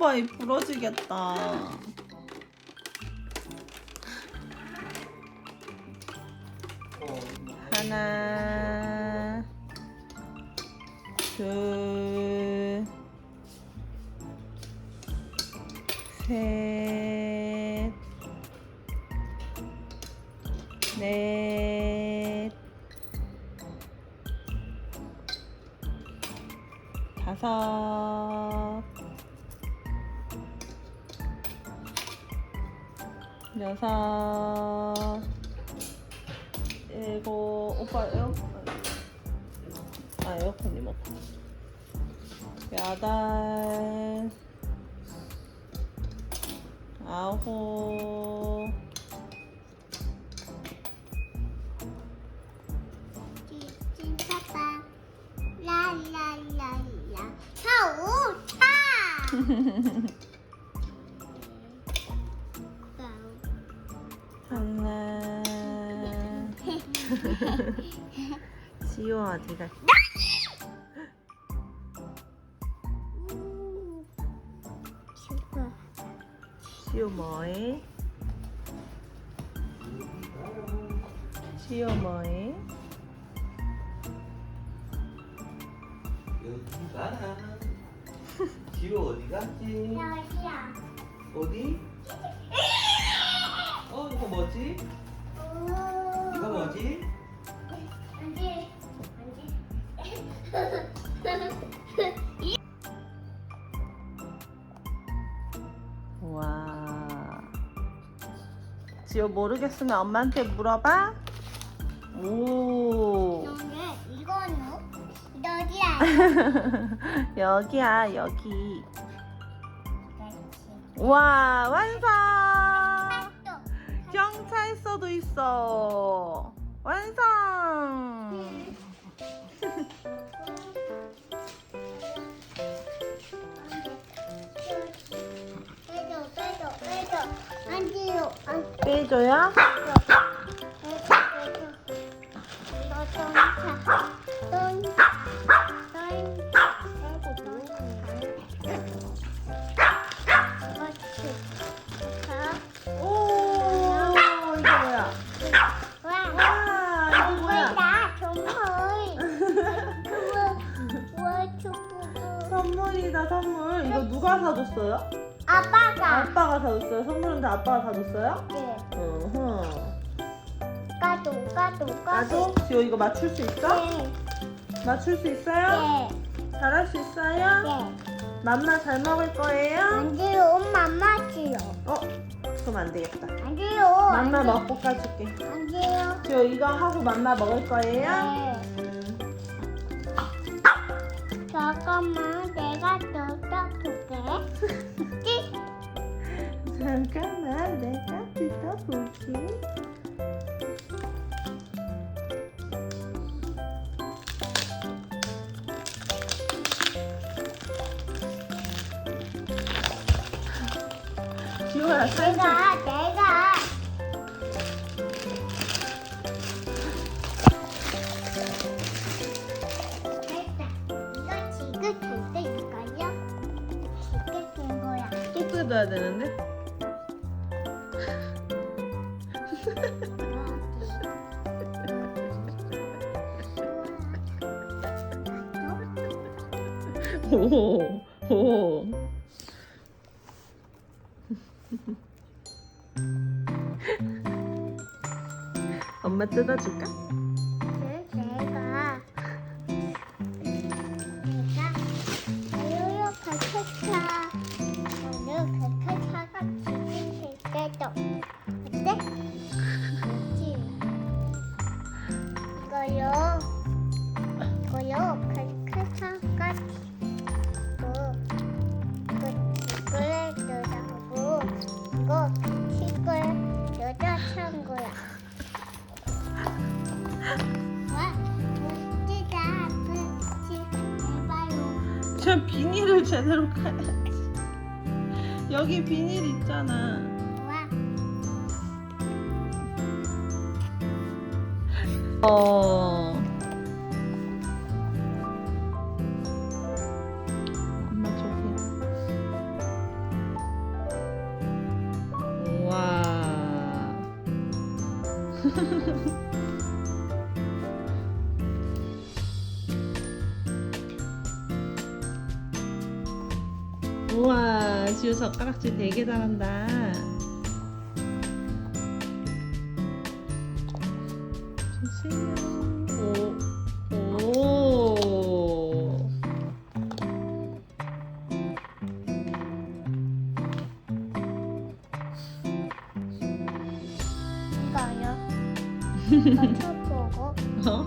오토바이 부러지겠다. 하나, 둘, 셋, 넷, 다섯, 여섯, 일곱, 오빠 에어컨, 아, 에어컨이 먹고. 여덟, 아홉, 찌찌빠빠. 라라라라. 차오 차 지호 어디 갔지? 슈퍼 지호 뭐해? 지호 뭐해? 여기가 지호 어디 갔지? 여기야 어디? 어 이거 뭐지? 이거 뭐지? 와. 지호 모르겠으면 엄마한테 물어봐. 오. 이거는 너지야 여기야, 여기. 와, 완성! 또 경찰서도 있어. 완성! 빼줘요? 오, 이거 뭐야? 와, 이거 뭐야? 선물이다, 선물. 이거 누가 사줬어요? 아빠가 아빠가 사줬어요. 선물은 다 아빠가 사줬어요? 네. 어허. 까도 까도 나도? 지호 이거 맞출 수 있어? 네. 맞출 수 있어요? 네. 잘할 수 있어요? 네. 맘마 잘 먹을 거예요? 안 돼요. 엄마 맞지요. 어? 그럼 안 되겠다. 안 돼요. 맘마 안 돼. 먹고 가줄게. 안 돼요. 지호 이거 하고 맘마 먹을 거예요? 네. 음. 잠깐만 내가 더 떠볼게. 찌. 잠깐만 내가 뜯어볼게. 지호야 살살 내가 내가 오, 오. 엄마 뜯어줄까? 저 비닐을 제대로 까야지. 여기 비닐 있잖아. 와, 어. 지우 젓가락질 되게 잘한다. 주세요. 오, 오. 이거 아니야. 거쳐보고, 어?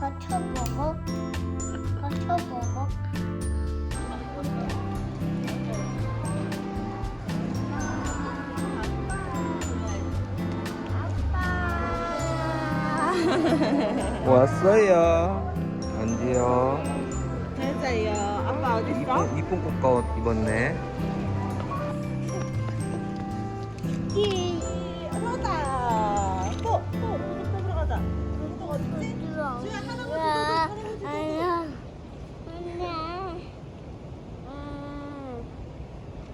거쳐보고, 거쳐보고. 왔어요. 안지요. 잘자요. 아빠 어디 이쁜, 이쁜 꽃가옷 입었네. 이. 하나다. 또, 또, 또, 또 들어가자. 또 어딨지? 주야, 하나만 더, 야, 하나만 더, 아니야. 안나. 음.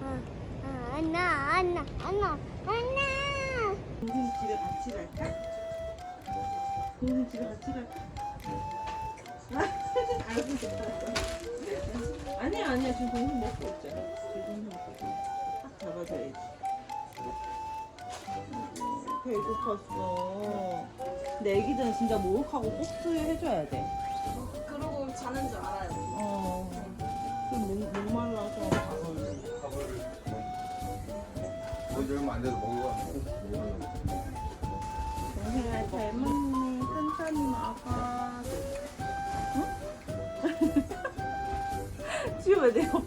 아, 안나, 안나, 안나, 안나. 집에 같이 갈까? 동생 집에 같이 갈까? 알고 있어. 아니야 아니야 지금 동생 먹고 있잖아. 지금 동생 먹고 있잖아. 딱 잡아줘야지. 배고팠어. 근데 애기 전에 진짜 목욕하고 꼭 수유해줘야 돼. 그러고 자는 줄 알아요. 어. 좀 목, 목말라서 밥을. 어제 얼마 안 돼서 먹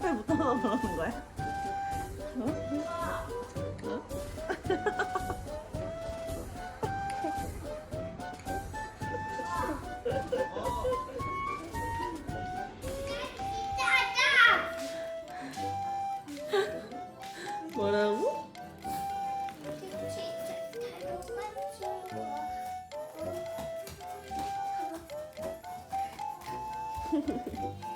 옆에 붙어서 그러는 거야? 어? 어? 뭐라고?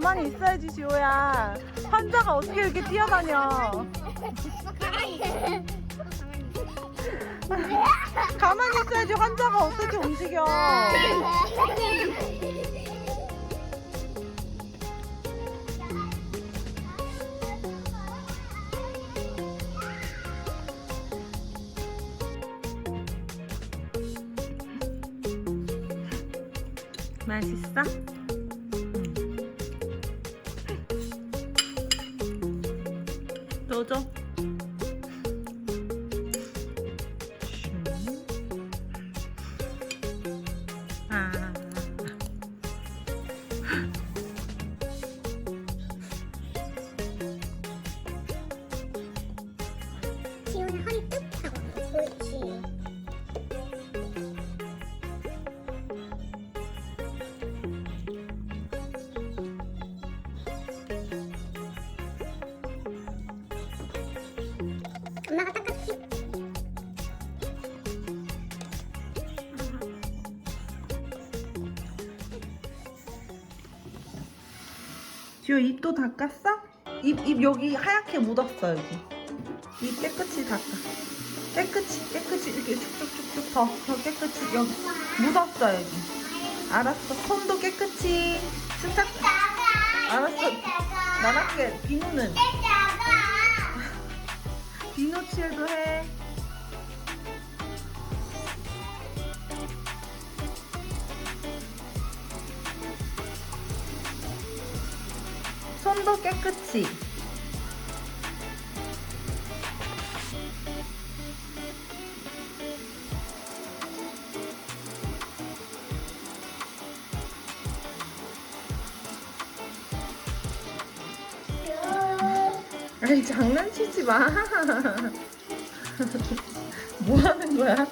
가만히 있어야지 지호야. 환자가 어떻게 이렇게 뛰어다녀? 가만히 있어야지 환자가 어떻게 움직여. 맛있어? 또 줘. 지호 입또 닦았어? 입, 입 여기 하얗게 묻었어 여기 입 깨끗이 닦아 깨끗이 깨끗이 이렇게 쭉쭉쭉쭉 더, 더 깨끗이 여기 묻었어 여기 알았어 손도 깨끗이 세탁 알았어. 난 할게. 비누는. 비누 칠도 해. 손도 깨끗이. 아이 장난치지 마. 뭐 하는 거야?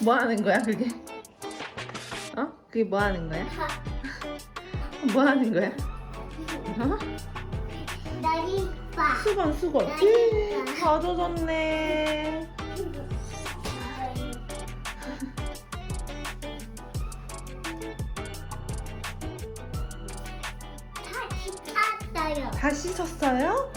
뭐 하는 거야 그게? 어? 그게 뭐 하는 거야? 뭐 하는 거야? 어? 나리빠. 수건 수건. 다 젖었네. 다 씻었어요. 다 씻었어요?